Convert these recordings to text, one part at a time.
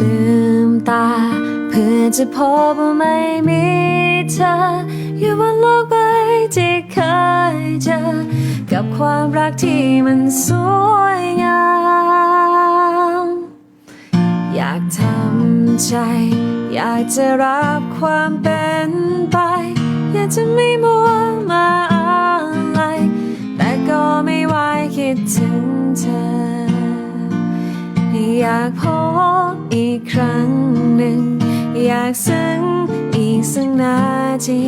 ลืมตา เพื่อจะพบว่าไม่มีเธอ อยู่บนโลกใบที่เคยเจอ กับความรักที่มันสวยงาม อยากทำใจ อยากจะรับความเป็นไป อยากจะไม่มัวมาอะไร แต่ก็ไม่ไหวคิดถึงเธอ อยากพบ อีกครั้งหนึ่ง อยากซึ้งอีกสักนาที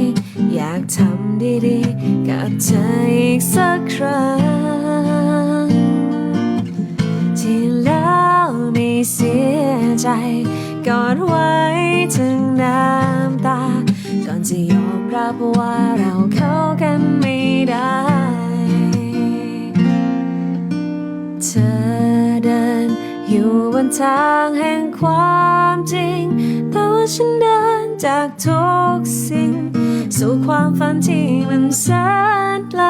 อยากทำดีๆ กับเธออีกสักครั้ง ที่แล้วไม่เสียใจกอดไว้ถึงน้ำตา ก่อนจะยอมรับว่าเราเข้ากันไม่ได้ เธอ อยู่บนทางแห่งความจริง แต่ว่าฉันเดินจากทุกสิ่ง สู่ความฝันที่มันแสนไกล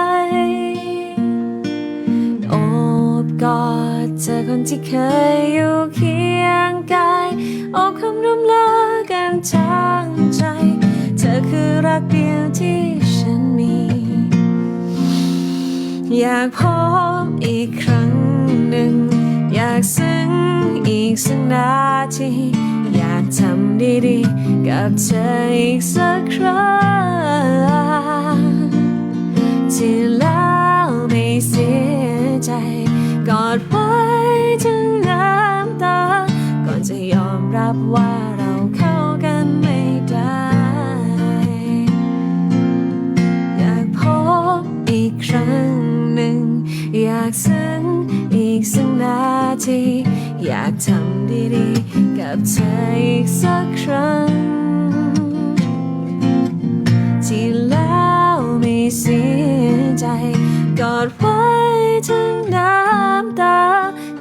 โอบกอดเธอคนที่เคยอยู่เคียงกายโอบคำร่ำลากันทางใจ เธอคือรักเดียวที่ฉันมี อยากพบอีกครั้งหนึ่งากซึ้งอีกสักนาที อยากทำดีๆ กับเธออีกสักครั้ง ที่แล้วไม่เสียใจ กอดไว้ถึงน้ำตา ก่อนจะยอมรับว่าเราเข้ากันไม่ได้ อยากพบอีกครั้งหนึ่ง อยากซึ้งอีกสักนา ทีอยากทำดีๆ กับเธออีกสักครั้ง ที่แล้วไม่เสียใจกอดไว้ถึงน้ำตา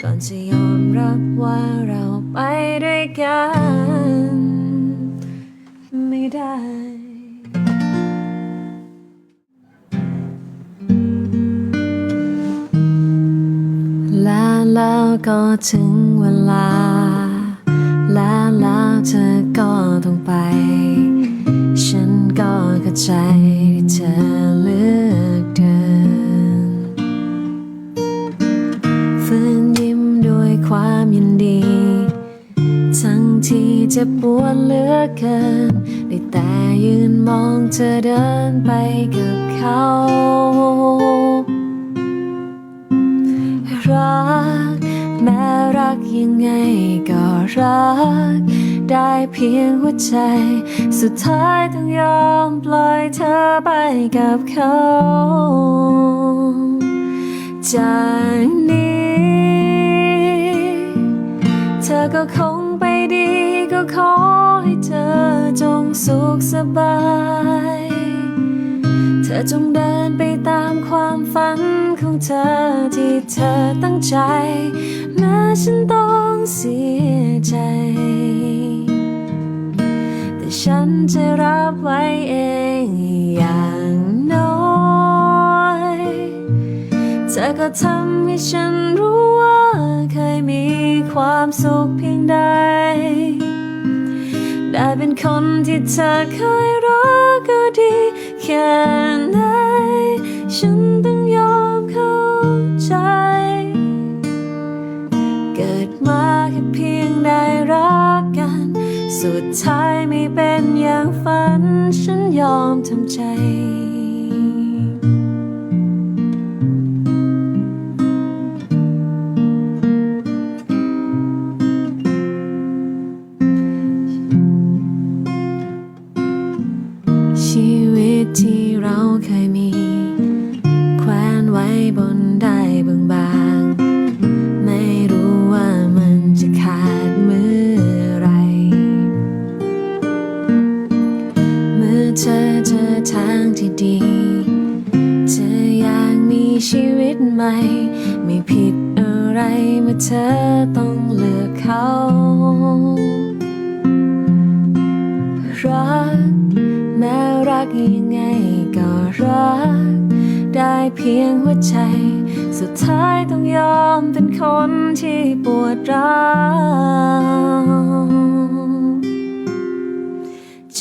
ก่อนจะยอมรับว่าเราไปด้วยกัน ไม่ได้ ก็ถึงเวลา และแล้วเธอก็ต้องไป ฉันก็เข้าใจที่เธอเลือกเดินฝืนยิ้มด้วยความยินดี ทั้งที่จะปวดเหลือเกิน ได้แต่ยืนมองเธอเดินไปกับเขา รัก แม้รักยังไงก็รัก ได้เพียงหัวใจ สุดท้ายต้องยอมปล่อยเธอไปกับเขา จากนี้ เธอก็คงไปดีก็ขอให้เธอจงสุขสบาย เธอจงเดินไปตามความฝัน ของเธอที่เธอตั้งใจ แม้ฉันต้องเสียใจ แต่ฉันจะรับไว้เองอย่างน้อยเธอก็ทำให้ฉันรู้ว่าเคยมีความสุขเพียงใดได้เป็นคนที่เธอเคยรักก็ดีแค่ไหนฉันต้อง ทำใจ ชีวิตที่เราเคยมี แขวนไว้บนได้บางๆ ไม่ผิดอะไรเมื่อเธอต้องเลือกเขา รัก แม้รักยังไงก็รัก ได้เพียงหัวใจ สุดท้ายต้องยอมเป็นคนที่ปวดร้าว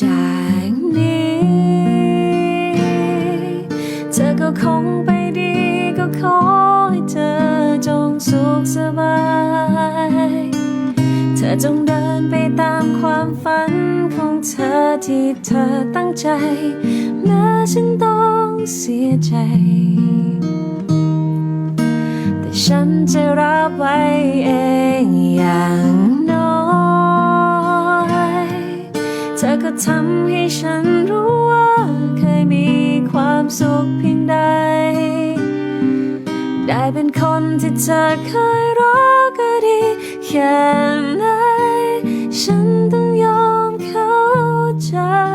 จากนี้ ฝันของเธอที่เธอตั้งใจ แม้ฉันต้องเสียใจ แต่ฉันจะรับไว้เองอย่างน้อยเธอก็ทำให้ฉันรู้ว่าเคยมีความสุขเพียงใด ได้เป็นคนที่เธอเคยรักก็ดีแค่ไหนฉันต้อง ใ